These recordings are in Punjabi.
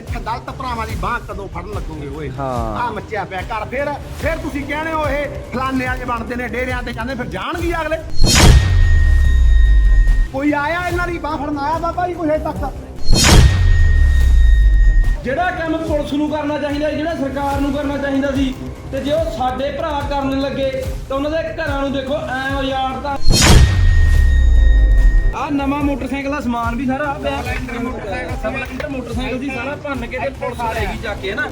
ਸਿੱਖ ਦਲਤ ਭਰਾਵਾਂ ਦੀ ਬਾਹ ਕਦੋਂ ਫੜਨ ਲੱਗੋਗੇ ਓਏ? ਹਾਂ। ਆ ਮੱਚਿਆ ਪਿਆ ਘਰ। ਫਿਰ ਫਿਰ ਤੁਸੀਂ ਕਹਿਣੇ ਹੋ ਇਹ ਫਲਾਨੇ ਵਾਲੇ ਬਣਦੇ ਨੇ ਡੇਰਿਆਂ ਤੇ ਜਾਂਦੇ ਫਿਰ ਜਾਣਗੇ ਅਗਲੇ। ਕੋਈ ਆਇਆ ਇਹਨਾਂ ਦੀ ਬਾਹ ਫੜਨ? ਆਇਆ ਬਾਬਾ ਜੀ ਕੋਈ ਹਜੇ ਤੱਕ? ਜਿਹੜਾ ਕੰਮ ਪੁਲਿਸ ਨੂੰ ਕਰਨਾ ਚਾਹੀਦਾ ਸੀ, ਜਿਹੜਾ ਸਰਕਾਰ ਨੂੰ ਕਰਨਾ ਚਾਹੀਦਾ ਸੀ ਤੇ ਜੇ ਉਹ ਸਾਡੇ ਭਰਾ ਕਰਨ ਲੱਗੇ ਤਾਂ ਉਹਨਾਂ ਦੇ ਘਰਾਂ ਨੂੰ ਦੇਖੋ ਐ ਉਜਾੜਤਾ ਆ ਨਵਾਂ ਮੋਟਰਸਾਈਕਲ ਦਾ ਸਮਾਨ ਵੀ ਸਾਰਾ ਪਿਆ ਸਪਲੈਂਡਰ ਮੋਟਰਸਾਈਕਲ ਦੀ ਸਾਰਾ ਭੰਨ ਕੇ ਤੇ ਪੁਲਿਸ ਲੈ ਗਈ ਜਾ ਕੇ ਨਾ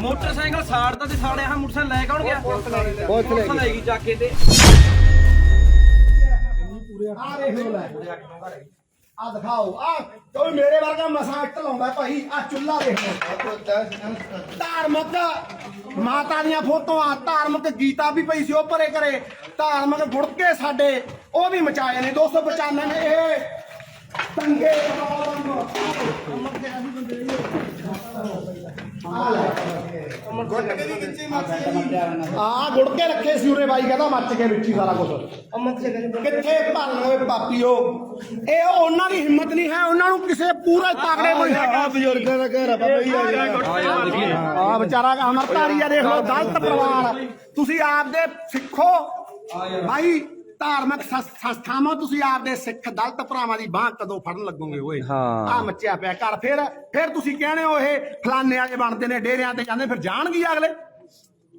ਮੋਟਰਸਾਈਕਲ ਸਾੜਦਾ ਤੇ ਸਾੜਿਆ ਹਾਂ ਮੋਟਰਸਾਈਕਲ ਲੈ ਕੌਣ ਗਿਆ? ਪੁਲਿਸ ਲੈ ਗਈ। ਜਾ ਕੇ ਤੇ। ਆ ਦੇਖ ਲੋ। ਲੈ ਆ ਦਿਖਾਓ। ਆ ਕੋਈ ਮੇਰੇ ਵਰਗਾ ਮਸਾਂ ਇੱਟ ਲਾਉਂਦਾ ਭਾਈ ਆ ਚੁੱਲਾ ਦੇਖ ਲੋ ਧਾਰਮਿਕ ਮਾਤਾ ਦੀਆਂ ਫੋਟੋਆਂ ਧਾਰਮਿਕ ਗੀਤਾ ਵੀ ਪਈ ਸੀ ਉਹ ਪਰੇ ਕਰੇ ਧਾਰਮਿਕ ਗੁੜਕੇ ਸਾਡੇ ਉਹ ਵੀ ਮਚਾਏ ਨੇ। 295 ਨੇ ਇਹ। ਤੰਗੇ ਆ ਗੁੜ ਕੇ ਰੱਖੇ ਸੀ ਉਰੇ ਬਾਈ ਕਹਿੰਦਾ ਮੱਚ ਕੇ ਵਿੱਚ ਸਾਰਾ ਕੁਝ ਕਿੱਥੇ ਭੰਨ ਹੋਏ ਪਾਪੀਓ? ਇਹ ਉਹਨਾਂ ਦੀ ਹਿੰਮਤ ਨਹੀਂ ਹੈ ਉਹਨਾਂ ਨੂੰ ਕਿਸੇ ਪੂਰੇ ਤਾਕੜੇ ਕੋਈ ਆ ਬਜ਼ੁਰਗਾਂ ਦਾ ਘਰ ਆ ਬਾਬਾ ਜੀ ਆ ਵਿਚਾਰਾ ਅਮਰਤਾਰੀ ਆ ਦੇਖ ਲਓ ਗਲਤ ਪਰਿਵਾਰ ਤੁਸੀਂ ਆਪਦੇ ਸਿੱਖੋ। ਭਾਈ ਧਾਰਮਿਕ ਸੰਸ- ਸੰਸਥਾਵਾਂ ਤੁਸੀਂ ਆਪਦੇ ਸਿੱਖ ਦਲਤ ਭਰਾਵਾਂ ਦੀ ਬਾਹ ਕਦੋਂ ਫੜਨ ਲੱਗੋਗੇ ਓਏ? ਹਾਂ। ਆ ਮੱਚਿਆ ਪਿਆ ਘਰ। ਫਿਰ ਫਿਰ ਤੁਸੀਂ ਕਹਿਣੇ ਹੋ ਇਹ ਫਲਾਨੇ ਵਾਲੇ ਬਣਦੇ ਨੇ ਡੇਰਿਆਂ ਤੇ ਜਾਂਦੇ ਫਿਰ ਜਾਣਗੇ ਅਗਲੇ?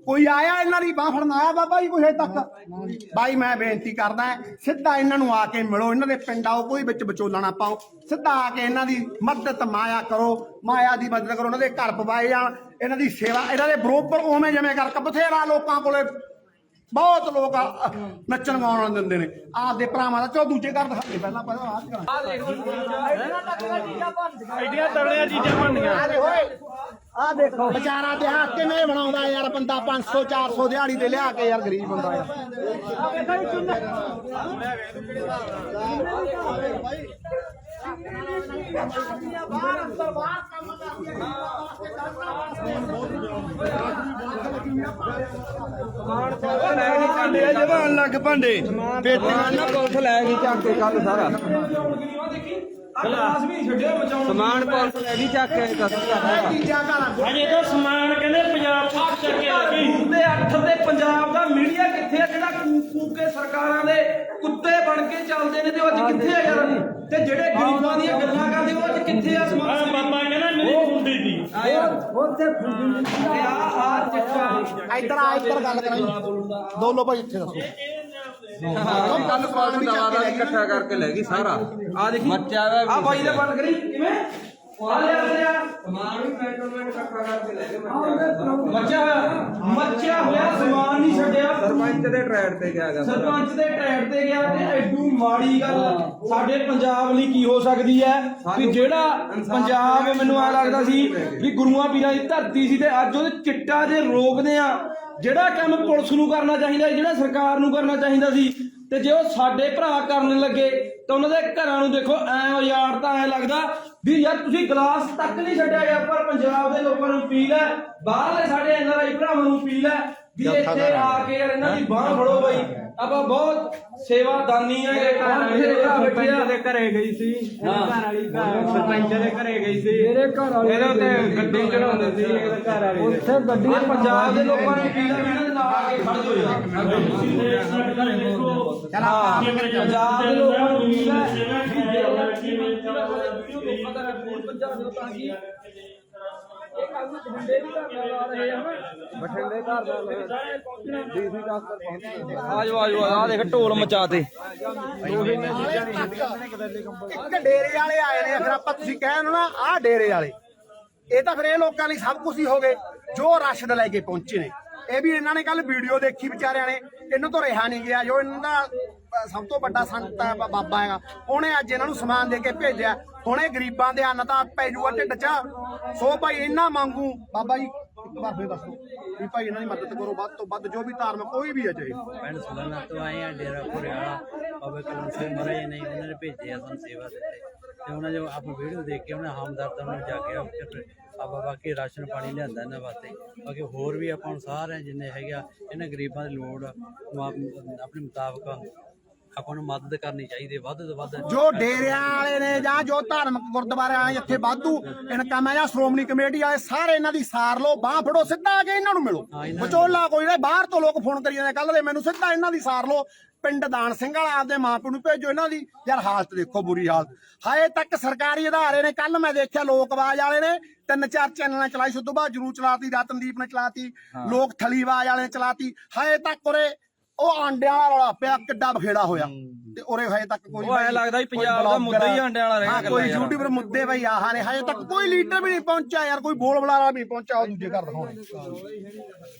ਕੋਈ ਆਇਆ ਇਹਨਾਂ ਦੀ ਬਾਹ ਫੜਨ? ਆਇਆ ਬਾਬਾ ਜੀ ਕੋਈ ਹਜੇ ਤੱਕ? ਬਾਈ ਮੈਂ ਬੇਨਤੀ ਕਰਦਾ ਸਿੱਧਾ ਇਹਨਾਂ ਨੂੰ ਆ ਕੇ ਮਿਲੋ। ਇਹਨਾਂ ਦੇ ਪਿੰਡ ਆਓ ਕੋਈ ਵਿੱਚ ਵਿਚੋਲਾ ਨਾ ਪਾਓ। ਸਿੱਧਾ ਆ ਕੇ ਇਹਨਾਂ ਦੀ ਮਦਦ ਮਾਇਆ ਕਰੋ। ਮਾਇਆ ਦੀ ਮਦਦ ਕਰੋ। ਉਹਨਾਂ ਦੇ ਘਰ ਪਵਾਏ ਜਾਣ। ਇਹਨਾਂ ਦੀ ਸੇਵਾ ਇਹਨਾਂ ਦੇ ਬਰੋਬਰ ਉਵੇਂ ਜਿਵੇਂ ਕਰ ਬਥੇਰਾ ਲੋਕਾਂ ਕੋਲੇ ਬਹੁਤ ਲੋਕ ਆ- ਨੱਚਣ ਗਾਉਣ ਵਾਲੇ ਦਿੰਦੇ ਨੇ ਆਪਦੇ ਭਰਾਵਾਂ ਦਾ ਚੋ ਦੂਜੇ ਘਰ ਦਿਖਾ ਦੇ ਪਹਿਲਾਂ ਪਹਿਲਾਂ ਆਹ ਕਰਾਂ ਆ ਦੇਖੋ ਐਡੀਆਂ ਤਗੜੀਆਂ ਚੀਜ਼ਾਂ ਬਣਨੀਆਂ ਆ ਦੇਖੋ। ਵਿਚਾਰਾ ਦਿਹਾਤ ਕਿਵੇਂ ਬਣਾਉਂਦਾ ਯਾਰ ਬੰਦਾ? 500 400 ਦਿਹਾੜੀ ਤੇ ਲਿਆ ਕੇ ਯਾਰ ਗਰੀਬ ਬੰਦਾ ਯਾਰ। ਭਾਂਡੇ ਜਵਾਨ ਲੱਗ ਭਾਂਡੇ। ਪੇਟੀਆਂ ਨਾ ਪੁਲਿਸ ਲੈ ਗਈ ਚੱਕ ਕੇ ਕੱਲ ਸਾਰਾ। ਵੀ ਛੱਡਿਆ ਬਚਾਉਣ। ਸਮਾਨ ਪੁਲਿਸ ਲੈ ਗਈ ਚੱਕ ਕੇ ਦੱਸ ਤੀਜਾ ਘਰ ਅਜੇ ਤਾਂ ਸਮਾਨ ਕਹਿੰਦੇ ਪੰਜਾਬ ਪੁਲਿਸ ਚੱਕੇ ਲੱਗੀ ਤੇ ਅੱਠ ਦੇ ਪੰਜਾਬ ਦਾ ਮੀਡੀਆ ਕਿੱਥੇ ਆ ਜਿਹੜਾ ਕੂਕ ਕੂਕ ਕੇ ਸਰਕਾਰਾਂ ਦੇ ਕੁੱਤੇ ਬਣ ਕੇ ਚੱਲਦੇ ਨੇ ਤੇ ਅੱਜ ਕਿੱਥੇ ਆ ਯਾਰ? ਤੇ ਜਿਹੜੇ ਗਰੀਬਾਂ ਦੀਆਂ ਗੱਲਾਂ ਕਰਦੇ ਉਹ ਅੱਜ ਕਿੱਥੇ ਆ ਸਮਾਨ ਬਾਬਾ ਕਹਿੰਦਾ ਮੇਰੀ ਖੁੰਡੀ ਦੀ। ਤੇ ਆ ਆ ਚਿੱਟਾ। ਇੱਧਰ ਆ ਇੱਧਰ ਗੱਲ ਕਰਾਈ ਦੋਲੋ ਭਾਈ ਇੱਥੇ ਦੱਸੋ। ਕੱਲ ਸਮਾਨ ਦਵਾ ਦਾ ਇਕੱਠਾ ਕਰਕੇ ਲੈ ਗਈ ਸਾਰਾ। ਆ ਦੇਖੀ। ਮੱਚਿਆ ਦਾ ਆ ਬਾਈ ਦਾ ਬੰਦ ਕਰੀ ਕਿਵੇਂ? ਆ ਲਿਆ ਆ ਲਿਆ। ਸਮਾਨ ਵੀ ਪੈਟਰੋਲ ਵਿੱਚ ਇਕੱਠਾ ਕਰਕੇ ਲੈ ਗਏ ਮੱਚਿਆ ਹੋਇਆ ਮੱਚਿਆ ਹੋਇਆ ਸਮਾਨ ਨਹੀਂ ਛੱਡਿਆ। ਸਰਪੰਚ ਦੇ ਟਰੈਕ ਤੇ ਗਿਆ ਗਾ। ਸਾਰਾ। ਸਰਪੰਚ ਦੇ ਟਰੈਕ ਤੇ ਗਿਆ ਤੇ ਐਡੂ ਮਾੜੀ ਗੱਲ। ਸਾਡੇ ਪੰਜਾਬ ਲਈ ਕੀ ਹੋ ਸਕਦੀ ਹੈ? ਵੀ ਜਿਹੜਾ ਪੰਜਾਬ ਮੈਨੂੰ ਆ ਲੱਗਦਾ ਸੀ ਵੀ ਗੁਰੂਆਂ ਪੀਰਾਂ ਦੀ ਧਰਤੀ ਸੀ ਤੇ ਅੱਜ ਉਹਦੇ ਚਿੱਟਾ ਜੇ ਰੋਕਦੇ ਆ ਜਿਹੜਾ ਕੰਮ ਪੁਲਿਸ ਨੂੰ ਕਰਨਾ ਚਾਹੀਦਾ ਸੀ, ਜਿਹੜਾ ਸਰਕਾਰ ਨੂੰ ਕਰਨਾ ਚਾਹੀਦਾ ਸੀ ਤੇ ਜੇ ਉਹ ਸਾਡੇ ਭਰਾ ਕਰਨ ਲੱਗੇ ਤਾਂ ਉਹਨਾਂ ਦੇ ਘਰਾਂ ਨੂੰ ਦੇਖੋ ਐ ਉਜਾੜਤਾ ਐ ਲੱਗਦਾ ਵੀ ਯਾਰ ਤੁਸੀਂ ਗਲਾਸ ਤੱਕ ਨਹੀਂ ਛੱਡਿਆ ਗਿਆ ਪਰ ਪੰਜਾਬ ਦੇ ਲੋਕਾਂ ਨੂੰ ਅਪੀਲ ਹੈ ਬਾਹਰਲੇ ਸਾਡੇ ਐਨਆਰਆਈ ਭਰਾਵਾਂ ਨੂੰ ਅਪੀਲ ਹੈ ਵੀ ਇੱਥੇ ਆ ਕੇ ਯਾਰ ਇਹਨਾਂ ਦੀ ਬਾਹ ਫੜੋ ਬਈ। ਆਪਾਂ ਬਹੁਤ ਸੇਵਾਦਾਨੀ ਆ ਇਹ ਘਰ ਆ। ਦੇ ਘਰੇ ਗਈ ਸੀ। ਘਰ ਵਾਲੀ ਸਰਪੰਚ ਦੇ ਘਰੇ ਗਈ ਸੀ। ਮੇਰੇ ਘਰ ਵਾਲੀ ਇਹਦੇ ਉੱਤੇ ਗੱਡੀ ਚੜਾਉਂਦੇ ਸੀ ਇਹਦੇ ਘਰ ਵਾਲੀ ਉੱਥੇ ਗੱਡੀ ਪੰਜਾਬ ਦੇ ਲੋਕਾਂ ਨੂੰ ਹੈ ਵੀ ਇਹਨਾਂ ਦੇ ਨਾਲ ਆ ਕੇ ਖੜ ਜਾਓ ਯਾਰ ਚਲ ਪੰਜਾਬ ਦੇ ਲੋਕਾਂ ਨੂੰ ਅਪੀਲ ਹੈ ਵੀ ਜੇ ਮੰਤਰੀ ਦਾ ਵੀਡੀਓ ਲੋਕਾਂ ਦਾ ਕਿ ਇਹ ਕੱਲ ਨੂੰ ਬਠਿੰਡੇ ਵੀ ਧਰਨਾ ਲਾ ਰਹੇ ਆ ਨਾ ਬਠਿੰਡੇ ਘਰ ਦਾ ਡੀਸੀ ਦਫ਼ਤਰ ਪਹੁੰਚ ਆਜੋ ਆਜੋ ਆ ਦੇਖ ਢੋਲ ਮਚਾਤੇ ਇੱਕ ਡੇਰੇ ਵਾਲੇ ਆਏ ਨੇ ਫਿਰ ਆਪਾਂ ਤੁਸੀਂ ਕਹਿਣ ਨਾ ਆਹ ਡੇਰੇ ਵਾਲੇ। ਇਹ ਤਾਂ ਫਿਰ ਇਹ ਲੋਕਾਂ ਲਈ ਸਭ ਕੁਝ ਹੀ ਹੋ ਗਏ ਜੋ ਰਸ਼ਦ ਲੈ ਕੇ ਪਹੁੰਚੇ ਨੇ। ਇਹ ਵੀ ਇਹਨਾਂ ਨੇ ਕੱਲ ਵੀਡੀਓ ਦੇਖੀ ਵਿਚਾਰਿਆਂ ਨੇ ਇਹਨਾਂ ਤੋਂ ਰਿਹਾ ਨਹੀਂ ਗਿਆ। ਜੋ ਇਹਨਾਂ ਦਾ ਸਭ ਤੋਂ ਵੱਡਾ ਸੰਤ ਬਾਬਾ ਹੈਗਾ ਉਹਨੇ ਅੱਜ ਇਹਨਾਂ ਨੂੰ ਸਮਾਨ ਦੇ ਕੇ ਭੇਜਿਆ। ਹੁਣ ਇਹ ਗਰੀਬਾਂ ਦੇ ਅੰਨ ਤਾਂ ਪੈ ਢਿੱਡ 'ਚ। ਸੋ ਭਾਈ ਇਹਨਾਂ ਮੰਗੂ। ਬਾਬਾ ਜੀ, ਇੱਕ ਦੱਸੋ ਵੀ ਭਾਈ ਇਹਨਾਂ ਦੀ ਮਦਦ ਕਰੋ। ਵੱਧ ਤੋਂ ਵੱਧ ਜੋ ਵੀ ਧਾਰਮਿਕ ਕੋਈ ਵੀ ਹੈ ਚਾਹੇ ਪਿੰਡ ਸੁਲਨਾ ਤੋਂ ਆਏ ਆ, ਡੇਰਾ ਘੁਰਿਆਲਾ ਬਾਬਾ ਕਲਮ ਸਿੰਘ ਮਹਾਰਾਜ ਨੇ ਉਹਨਾਂ ਨੇ ਭੇਜਿਆ ਸਾਨੂੰ ਸੇਵਾ ਦਿੱਤੇ। ਤੇ ਉਹਨਾਂ ਜੋ ਆਪਾਂ ਵੀਡੀਓ ਦੇਖ ਕੇ ਉਹਨਾਂ ਹਮਦਰਦ ਉਹਨਾਂ ਨੂੰ ਜਾ ਕੇ ਆਪਾਂ ਬਾਕੀ ਰਾਸ਼ਨ ਪਾਣੀ ਲਿਆਂਦਾ ਇਹਨਾਂ ਵਾਸਤੇ। ਬਾਕੀ ਹੋਰ ਵੀ ਆਪਾਂ ਨੂੰ ਸਾਰੇ ਜਿੰਨੇ ਹੈਗੇ ਆ, ਇਹਨਾਂ ਗਰੀਬਾਂ ਦੀ ਲੋੜ ਆਪਣੇ ਮੁਤਾਬਕ ਆਪਾਂ ਨੂੰ ਮਦਦ ਕਰਨੀ ਚਾਹੀਦੀ ਹੈ ਵੱਧ ਤੋਂ ਵੱਧ। ਜੋ ਡੇਰਿਆਂ ਵਾਲੇ ਨੇ ਜਾਂ ਜੋ ਧਾਰਮਿਕ ਗੁਰਦੁਆਰੇ ਵਾਲੇ ਇੱਥੇ ਵਾਧੂ ਇਨਕਮ ਹੈ ਜਾਂ ਸ਼੍ਰੋਮਣੀ ਕਮੇਟੀ ਵਾਲੇ ਸਾਰੇ ਇਹਨਾਂ ਦੀ ਸਾਰ ਲਓ ਬਾਹ ਫੜੋ ਸਿੱਧਾ ਆ ਕੇ ਇਹਨਾਂ ਨੂੰ ਮਿਲੋ। ਵਿਚੋਲਾ ਕੋਈ ਨਹੀਂ ਬਾਹਰ ਤੋਂ ਲੋਕ ਫੋਨ ਕਰੀ ਜਾਂਦੇ ਕੱਲ ਦੇ ਮੈਨੂੰ ਸਿੱਧਾ ਇਹਨਾਂ ਦੀ ਸਾਰ ਲਓ। ਪਿੰਡ ਦਾਨ ਸਿੰਘ ਵਾਲਾ ਆਪਦੇ ਮਾਪਿਆਂ ਨੂੰ ਭੇਜੋ ਇਹਨਾਂ ਦੀ। ਯਾਰ ਹਾਲਤ ਦੇਖੋ ਬੁਰੀ ਹਾਲਤ। ਹਾਏ ਤੱਕ ਸਰਕਾਰੀ ਅਧਾਰੇ ਨੇ ਕੱਲ ਮੈਂ ਦੇਖਿਆ ਲੋਕ ਆਵਾਜ਼ ਵਾਲੇ ਨੇ ਤਿੰਨ ਚਾਰ ਚੈਨਲਾਂ ਚਲਾਈ ਸੀ ਉਦੋਂ ਬਾਅਦ ਜਰੂਰ ਚਲਾਤੀ ਰਤਨਦੀਪ ਨੇ ਚਲਾਤੀ ਲੋਕ ਥਲੀ ਆਵਾਜ਼ ਵਾਲੇ ਨੇ ਚਲਾਤੀ। ਹਾਏ ਤੱਕ ਉਰੇ ਉਹ ਆਂਡਿਆਂ ਵਾਲਾ ਰੌਲਾ ਪਿਆ ਕਿੱਡਾ ਬਖੇੜਾ ਹੋਇਆ। ਤੇ ਉਰੇ ਹਜੇ ਤੱਕ ਕੋਈ ਉਹ ਐਂ ਲੱਗਦਾ ਵੀ ਕੋਈ ਪੰਜਾਬ ਦਾ ਮੁੱਦਾ ਹੀ ਆਂਡਿਆਂ ਵਾਲਾ ਰਹਿ ਗਿਆ ਕੋਈ। ਯੂਟਿਊਬਰ ਮੁੱਦੇ ਬਈ ਆਹਾਂ ਨੇ ਹਜੇ ਤੱਕ ਕੋਈ ਲੀਡਰ ਵੀ ਨਹੀਂ ਪਹੁੰਚਿਆ ਯਾਰ ਕੋਈ ਬੋਲ ਬੁਲਾਰਾ ਵੀ ਨਹੀਂ ਪਹੁੰਚਿਆ ਉਹ ਦੂਜੇ ਘਰ ਦਿਖਾਉਣੇ।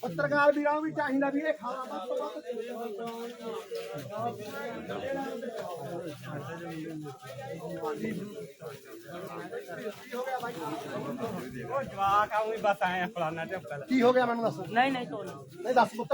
ਪੱਤਰਕਾਰ ਵੀਰਾਂ ਨੂੰ ਵੀ ਚਾਹੀਦਾ ਵੀ ਇਹ ਖਾਣਾ ਵੱਧ ਤੋਂ ਵੱਧ ਉਹ ਜਵਾਕ ਆ ਵੀ ਬਸ ਆਏ ਆ ਫਲਾਣਾ ਢੱਕਾ ਕੀ ਹੋ ਗਿਆ ਮੈਨੂੰ ਦੱਸ? ਨਹੀਂ ਨਹੀਂ ਤੋੜ ਨਹੀਂ ਦੱਸ ਪੁੱਤ।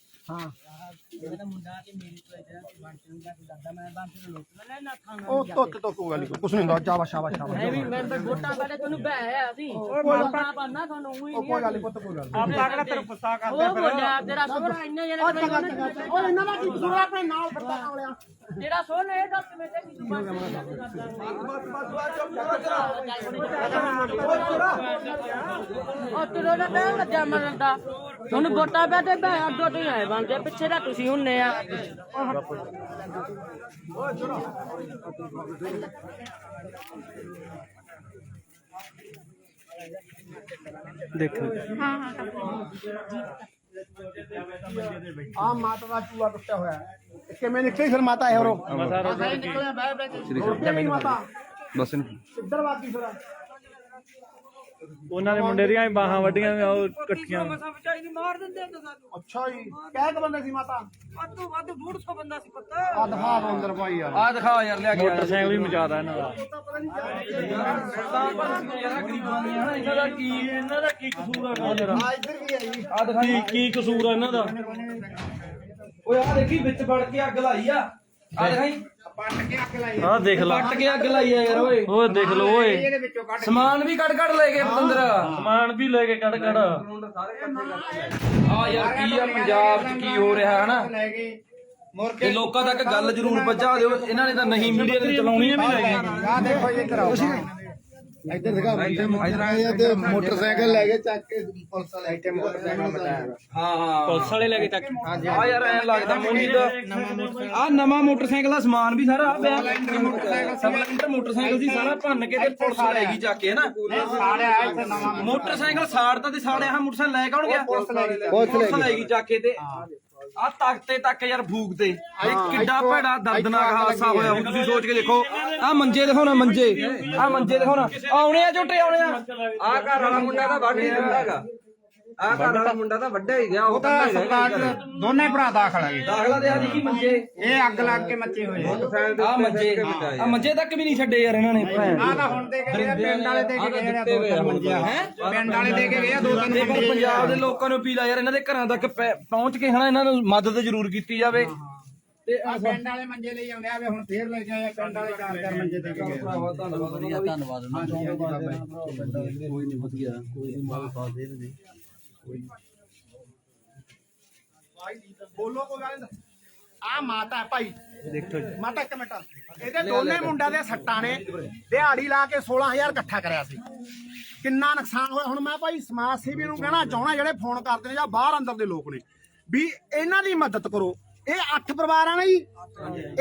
ਹਾਂ ਮੇਰਾ ਮੁੰਡਾ ਤੇ ਮੇਰੀ ਤੋਂ ਜਿਹੜਾ ਬੰਟਨ ਦਾ ਦਾਦਾ ਮੈਂ ਬੰਟਨ ਨੂੰ ਲੋਕ ਮੈਂ ਨਾ ਖਾਣਾ ਉਹ ਤੁੱਤ ਤੋਂ ਕੋਈ ਗੱਲ ਨਹੀਂ ਕੁਛ ਨਹੀਂ ਹੁੰਦਾ ਸ਼ਾਬਾਸ਼ ਸ਼ਾਬਾਸ਼ ਸ਼ਾਬਾਸ਼ ਐ ਵੀ ਮੈਂ ਤਾਂ ਗੋਟਾ ਬਾਰੇ ਤੈਨੂੰ ਬਹਿ ਅਸੀਂ ਉਹ ਮਾਪਾ ਬੰਨਾ ਤੁਹਾਨੂੰ ਉਹੀ ਉਹ ਕੋਈ ਗੱਲ ਨਹੀਂ ਪੁੱਤ ਕੋਈ ਗੱਲ ਨੀ। ਆਪਾਂ ਕਿਹੜਾ ਤੇਰੇ ਗੁੱਸਾ ਕਰਦੇ ਉਹ ਬੋਲਿਆ ਤੇਰਾ ਸੋਹਣਾ ਇੰਨੇ ਜਣੇ ਉਹ ਇਹਨਾਂ ਦਾ ਕੀ ਕਸੂਰ ਆਪਣੇ ਨਾਲ ਫਿਰਦਾ ਕਾਵਲਿਆ ਤੇਰਾ ਸੋਹਣਾ ਇਹ ਦੱਸ ਮੈਂ ਤੇ ਕੀ ਉਹ ਤੇਰਾ ਨਾ ਟਾਈਮ ਲੱਗਿਆ ਮਰਨ ਦਾ ਤੁਹਾਨੂੰ ਵੋਟਾਂ ਪੈ ਤੇ ਬੈ ਅੱਡੋ ਤੋਂ ਹੀ ਆਏ ਬੰਦੇ ਪਿੱਛੇ ਦਾ ਤੁਸੀਂ ਹੁੰਨੇ ਆ। ਆ ਮਾਤਾ ਦਾ ਚੂਹਾ ਟੁੱਟਿਆ ਹੋਇਆ। ਹੈ ਇਹ ਕਿਵੇਂ ਨਿਕਲੀ ਫਿਰ ਮਾਤਾ ਇਹ? ਰੋ ਨਿਕਲਿਆ ਬੈ ਬੈ ਕੇ। ਮਾਤਾ? ਬਸ ਕਿੱਧਰ ਵਾਗੀ ਫਿਰ? ਉਹਨਾਂ ਦੇ ਮੁੰਡੇ ਦੀਆਂ ਬਾਹਾਂ ਵੱਡੀਆਂ ਵੀ ਉਹ ਇਕੱਠੀਆਂ। ਮਾਰ ਦਿੰਦੇ ਹੁੰਦੇ ਸਾਨੂੰ। ਅੱਛਾ ਜੀ ਕਹਿ ਕ ਬੰਦੇ ਸੀ ਮਾਤਾ? ਵੱਧ ਤੋਂ ਵੱਧ 150 ਬੰਦਾ ਸੀ ਪਤਾ। ਆ ਦਿਖਾ ਦੋ ਅੰਦਰ ਭਾਈ ਯਾਰ। ਆ ਦਿਖਾ ਯਾਰ ਲਿਆ ਕੇ ਮੋਟਰਸਾਈਕਲ ਵੀ ਮਚਾਦਾ ਇਹਨਾਂ ਦਾ। ਇਹਨਾਂ ਦਾ ਕੀ ਇਹਨਾਂ ਦਾ ਕੀ ਕਸੂਰ ਆ ਯਾਰ ਆ ਇੱਧਰ ਵੀ ਹੈ ਜੀ ਆ ਦਿਖਾਈ ਕੀ ਕਸੂਰ ਆ ਇਹਨਾਂ ਦਾ? ਓਏ ਆ ਦੇਖੀ ਵਿੱਚ ਵੜ ਕੇ ਅੱਗ ਲਾਈ ਆ। ਆ ਦਿਖਾਈ ਆਹ ਦੇਖ ਲਾ। ਪੱਟ ਕੇ ਅੱਗ ਲਾਈ ਆ ਯਾਰ ਓਏ। ਓਏ ਦੇਖ ਲੋ ਓਏ। ਸਮਾਨ ਵੀ ਕੱਢ ਕੱਢ ਲੈ ਗਏ ਪਤੰਦਰ ਸਮਾਨ ਵੀ ਲੈ ਕੇ ਕੱਢ ਕੱਢ। ਆ ਯਾਰ ਕੀ ਆ ਪੰਜਾਬ 'ਚ ਕੀ ਹੋ ਰਿਹਾ ਹਨਾ? ਤੇ ਲੋਕਾਂ ਤੱਕ ਗੱਲ ਜ਼ਰੂਰ ਪਹੁੰਚਾ ਦਿਓ। ਇਹਨਾਂ ਨੇ ਤਾਂ ਨਹੀਂ ਮੀਡੀਆ ਤੇ ਚਲਾਉਣੀ ਵੀ ਲੈ ਗਏ ਆ ਦੇਖੋ ਇਹ ਕਰਾਓ। ਇੱਧਰ ਦਿਖਾ ਬੰਦੇ ਤੇ ਮੋਟਰਸਾਈਕਲ ਲੈ ਕੇ ਚੱਕ ਕੇ ਪੁਲਿਸ ਵਾਲੇ ਆਈਟਮ ਮੋਟਰਸਾਈਕਲ ਹਾਂ ਹਾਂ ਪੁਲਿਸ ਵਾਲੇ ਲੈ ਕੇ ਚੱਕ। ਆ ਯਾਰ ਐ ਲੱਗਦਾ ਮੋਨੀ ਦਾ ਆ ਨਵਾਂ ਮੋਟਰਸਾਈਕਲ ਦਾ ਸਮਾਨ ਵੀ ਸਾਰਾ ਪਿਆ। ਸਪਲੈਂਡਰ ਮੋਟਰਸਾਈਕਲ ਸੀ। ਸਾਰਾ ਭੰਨ ਕੇ ਤੇ ਪੁਲਿਸ ਲੈ ਗਈ ਜਾ ਕੇ ਹਨਾ ਮੋਟਰਸਾਈਕਲ। ਸਾੜਦਾ ਤੇ ਸਾੜਿਆ ਹਾਂ ਮੋਟਰਸਾਈਕਲ ਲੈ ਕੌਣ ਗਿਆ ਪੁਲਿਸ ਲੈ ਗਈ ਜਾ ਕੇ ਤੇ। ਆ ਤਖਤੇ ਤੱਕ ਯਾਰ ਫੂਕ ਤੇ। ਇਹ ਕਿੱਡਾ ਭੈੜਾ ਦਰਦਨਾਕ ਹਾਦਸਾ ਹੋਇਆ। ਹੁਣ ਤੁਸੀਂ ਸੋਚ ਕੇ ਦੇਖੋ ਆ ਮੰਜੇ ਦਿਖਾਉਣਾ ਮੰਜੇ। ਆ ਮੰਜੇ ਦਿਖਾਉਣਾ ਆਉਣੇ ਆ ਝੋਟੇ ਆਉਣੇ ਆ। ਆ ਘਰ ਵਾਲਾ ਮੁੰਡਾ ਤਾਂ ਵੱਢ ਹੀ ਦਿੰਦਾ ਹੈਗਾ। ਆ ਘਰ ਵਾਲਾ ਮੁੰਡਾ ਤਾਂ ਵੱਡਾ ਹੀ ਗਿਆ ਉਹ ਤਾਂ ਸਰਕਾਰ ਦੋਨੇ ਭਰਾ ਦਾਖਲ ਹੈਗੇ। ਦਾਖਲਾ ਦੇ ਆ ਦੇਖੀ ਮੰਜੇ। ਇਹ ਅੱਗ ਲੱਗ ਕੇ ਮੱਚੇ ਹੋਏ। ਮੋਟਰਸਾਈਕਲ ਦੇ ਆ ਉੱਤੇ ਮੰਜੇ। ਚੱਕ ਕੇ ਬਿਠਾਏ ਆ ਮੰਜੇ ਤੱਕ ਵੀ ਨਹੀਂ ਛੱਡੇ ਯਾਰ ਇਹਨਾਂ ਨੇ। ਭੈਣ ਆ ਤਾਂ ਹੁਣ ਦੇ ਕੇ ਗਏ ਪਿੰਡ ਵਾਲੇ ਦੇ ਕੇ ਗਏ ਆ ਦੋ ਤਿੰਨ ਮੰਜੇ ਹੈ ਪਿੰਡ ਵਾਲੇ ਦੇ ਕੇ ਗਏ ਆ ਦੋ ਤਿੰਨ ਤੇ ਪਰ ਪੰਜਾਬ ਦੇ ਲੋਕਾਂ ਨੂੰ ਅਪੀਲ ਆ ਯਾਰ ਇਹਨਾਂ ਦੇ ਘਰਾਂ ਤੱਕ ਪੈ- ਪਹੁੰਚ ਕੇ ਹਨਾ ਇਹਨਾਂ ਨੂੰ ਮਦਦ ਜ਼ਰੂਰ ਕੀਤੀ ਜਾਵੇ। ਤੇ ਆ ਪਿੰਡ ਵਾਲੇ ਮੰਜੇ ਲਈ ਆਉਂਦੇ ਆ ਵੇ ਹੁਣ ਫੇਰ ਲੈ ਕੇ ਆਏ ਆ, ਪਿੰਡ ਵਾਲੇ ਚਾਰ ਚਾਰ ਮੰਜੇ ਦੇ ਕੇ ਗਏ ਧੰਨਵਾਦ ਉਹਨਾਂ ਦਾ ਕੋਈ ਨਹੀਂ ਵਧੀਆ। ਕੋਈ ਨਹੀਂ ਮਾਲ ਦੇ ਦੇ ਬੋਲੋ ਕੋਈ ਗੱਲ ਨਹੀਂ। ਆ ਮਾਤਾ ਹੈ ਭਾਈ। ਦੇਖੋ ਮਾਤਾ ਇੱਕ ਮਿੰਟ। ਇਹਦੇ ਦੋਨੇ ਮੁੰਡਿਆਂ ਦੇ ਸੱਟਾਂ ਨੇ। ਦਿਹਾੜੀ ਲਾ ਕੇ 16000 ਇਕੱਠਾ ਕਰਿਆ ਸੀ। ਕਿੰਨਾ ਨੁਕਸਾਨ ਹੋਇਆ? ਹੁਣ ਮੈਂ ਭਾਈ ਸਮਾਜ ਸੇਵੀ ਨੂੰ ਕਹਿਣਾ ਚਾਹਣਾ ਜਿਹੜੇ ਫੋਨ ਕਰਦੇ ਨੇ ਜਾਂ ਬਾਹਰ ਅੰਦਰ ਦੇ ਲੋਕ ਨੇ ਵੀ ਇਹਨਾਂ ਦੀ ਮਦਦ ਕਰੋ। ਇਹ ਅੱਠ ਪਰਿਵਾਰਾਂ ਨੇ ਜੀ।